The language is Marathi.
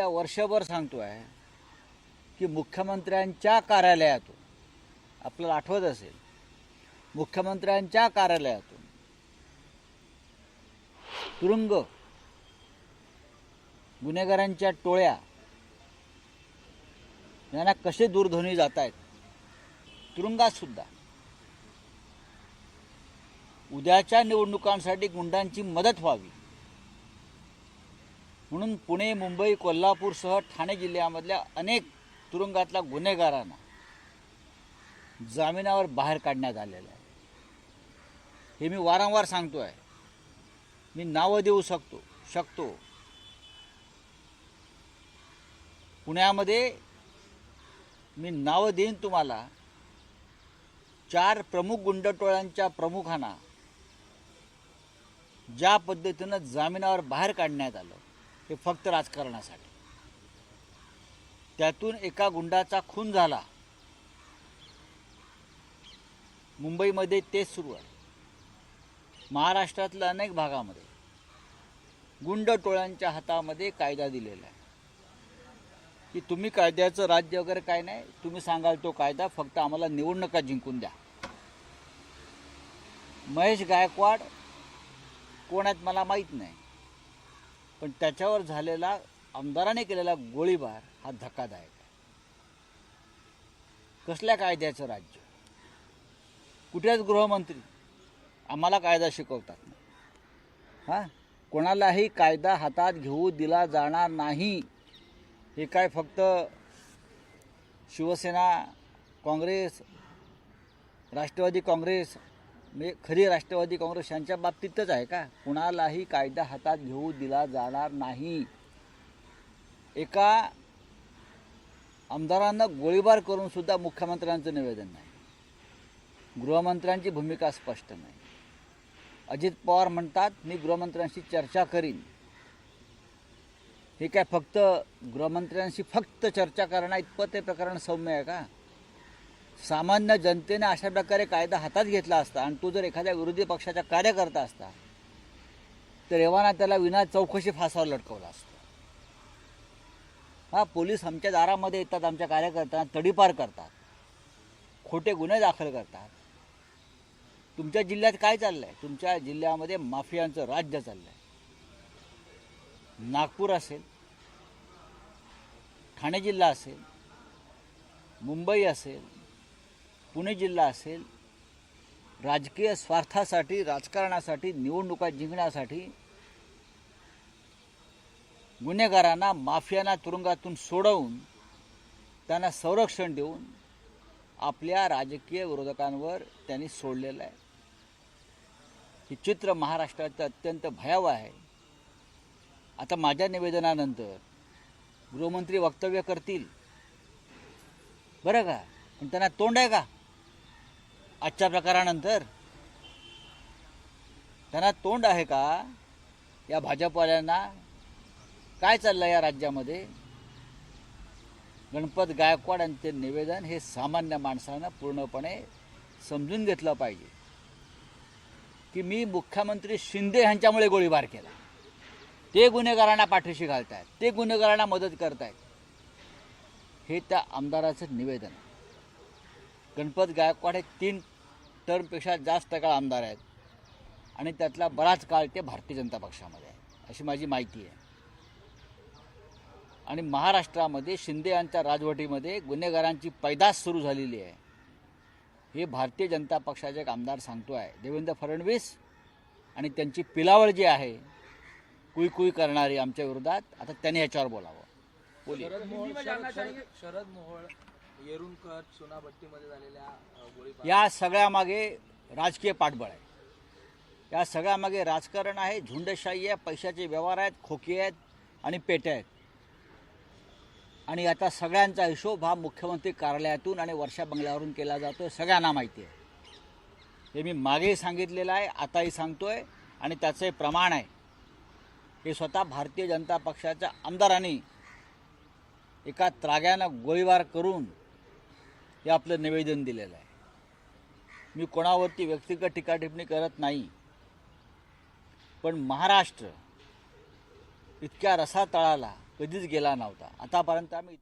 गेल्या वर्षभर सांगतो आहे की मुख्यमंत्र्यांच्या कार्यालयातून आपल्याला आठवत असेल मुख्यमंत्र्यांच्या कार्यालयातून तुरुंग गुन्हेगारांच्या टोळ्या यांना कसे दूरध्वनी जात आहेत तुरुंगात सुद्धा. उद्याच्या निवडणुकांसाठी गुंडांची मदत व्हावी. म्हणून पुणे मुंबई कोल्हापूरसह ठाणे जिल्ह्यामधल्या अनेक तुरुंगातल्या गुन्हेगारांना जामिनावर बाहेर काढण्यात आलेलं आहे. हे मी वारंवार सांगतो आहे मी नावं देऊ शकतो शकतो. पुण्यामध्ये मी नावं देईन तुम्हाला. चार प्रमुख गुंडटोळ्यांच्या प्रमुखांना ज्या पद्धतीनं जामिनावर बाहेर काढण्यात आलं हे फक्त राजकारणासाठी. त्यातून एका गुंडाचा खून झाला. मुंबईमध्ये तेच सुरू आहे. महाराष्ट्रातल्या अनेक भागामध्ये गुंड टोळ्यांच्या हातामध्ये कायदा दिलेला आहे. की तुम्ही कायद्याचं राज्य वगैरे काय नाही तुम्ही सांगाल तो कायदा फक्त आम्हाला निवडणुका जिंकून द्या. महेश गायकवाड कोण आहेत मला माहीत नाही. पण त्याच्यावर झालेला आमदाराने केलेला गोळीबार हा धक्कादायक आहे. कसल्या कायद्याचं राज्य? कुठेच गृहमंत्री आम्हाला कायदा शिकवतात हां? कोणालाही कायदा हातात घेऊ दिला जाणार नाही. हे काय फक्त शिवसेना काँग्रेस राष्ट्रवादी काँग्रेस म्हणजे खरी राष्ट्रवादी काँग्रेस यांच्या बाबतीतच आहे का? कुणालाही कायदा हातात घेऊ दिला जाणार नाही. एका आमदारांना गोळीबार करून सुद्धा मुख्यमंत्र्यांचं निवेदन नाही. गृहमंत्र्यांची भूमिका स्पष्ट नाही. अजित पवार म्हणतात मी गृहमंत्र्यांशी चर्चा करीन. हे काय फक्त गृहमंत्र्यांशी फक्त चर्चा करणं इतपत हे प्रकरण सौम्य आहे का? सामान्य जनतेने अशा प्रकारे कायदा हातात घेतला असता आणि तो जर एखाद्या विरोधी पक्षाचा कार्यकर्ता असता तर एव्हाना त्याला विना चौकशी फासावर लटकवला असतं. हा पोलीस आमच्या दारामध्ये येतात आमच्या कार्यकर्त्यांना तडीपार करतात खोटे गुन्हे दाखल करतात. तुमच्या जिल्ह्यात काय चाललं आहे तुमच्या जिल्ह्यामध्ये माफियांचं राज्य चाललं आहे नागपूर असेल ठाणे जिल्हा असेल मुंबई असेल पुणे जिल्हा असेल राजकीय स्वार्थासाठी राजकारणासाठी निवडणुका जिंकण्यासाठी गुन्हेगारांना माफियांना तुरुंगातून सोडवून त्यांना संरक्षण देऊन आपल्या राजकीय विरोधकांवर त्यांनी सोडलेलं आहे. हे चित्र महाराष्ट्राचं अत्यंत भयावह आहे. आता माझ्या निवेदनानंतर गृहमंत्री वक्तव्य करतील. बरं का? पण त्यांना तोंड आहे का? आजच्या प्रकारानंतर? त्यांना तोंड आहे का? या भाजपवाल्यांना काय चाललं या राज्यामध्ये? गणपत गायकवाड यांचे निवेदन हे सामान्य माणसानं पूर्णपणे समजून घेतलं पाहिजे. की मी मुख्यमंत्री शिंदे यांच्यामुळे गोळीबार केला. ते गुन्हेगारांना पाठीशी घालतायत. ते गुन्हेगारांना मदत करतायत. हे त्या आमदाराचं निवेदन गणपत गायकवाड हे तीन टर्मपेक्षा जास्त काळ आमदार आहेत. आणि त्यातला बराच काळ ते भारतीय जनता पक्षामध्ये आहे अशी माझी माहिती आहे. आणि महाराष्ट्रामध्ये शिंदे यांच्या राजवटीमध्ये गुन्हेगारांची पैदास सुरू झालेली आहे. हे भारतीय जनता पक्षाचे एक आमदार सांगतो आहे देवेंद्र फडणवीस आणि त्यांची पिलावळ जी आहे कुई कुई करणारी आमच्या विरोधात आता त्यांनी ह्याच्यावर बोलावं. शरद मोहोळ येरुणकर चुनाभट्टीमध्ये झालेल्या या सगळ्यामागे राजकीय पाठबळ आहे. या सगळ्यामागे राजकारण आहे झुंडशाही आहे पैशाचे व्यवहार आहेत खोकी आहेत आणि पेट्या आहेत. आणि आता सगळ्यांचा हिशोब हा मुख्यमंत्री कार्यालयातून आणि वर्षा बंगल्यावरून केला जातो सगळ्यांना माहिती आहे. हे मी मागेही सांगितलेलं आहे आताही सांगतोय आणि त्याचं प्रमाण आहे. हे स्वतः भारतीय जनता पक्षाच्या आमदारांनी एका त्राग्यानं गोळीबार करून हे आपलं निवेदन दिलेलं आहे. मी कोणावरती व्यक्तिगत टीकाटिप्पणी करत नाही. पण महाराष्ट्र इतक्या रसातळाला कधीच गेला नव्हता. आतापर्यंत आम्ही